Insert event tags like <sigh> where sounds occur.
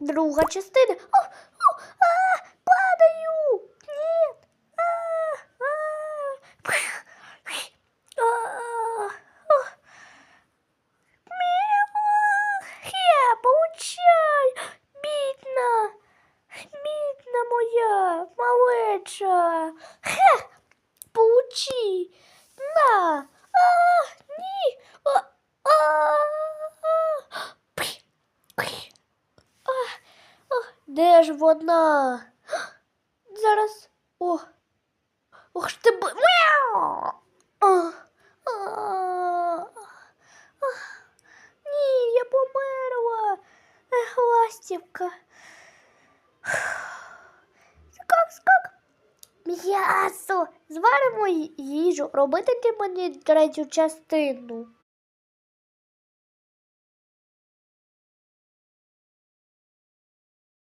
Друга частина. О, о, а, падаю! Ні! А, а, а, моя малеча! Хе! Получи! На! А, ні! А, а, а. Пі, пі. А, о, де ж вона? <gasps> Зараз. О! Ох ти б... Ні, я померла. Ластівка. <sighs> Скак, скак. М'ясо. Зваримо їжу. Робити ти мені третю частину.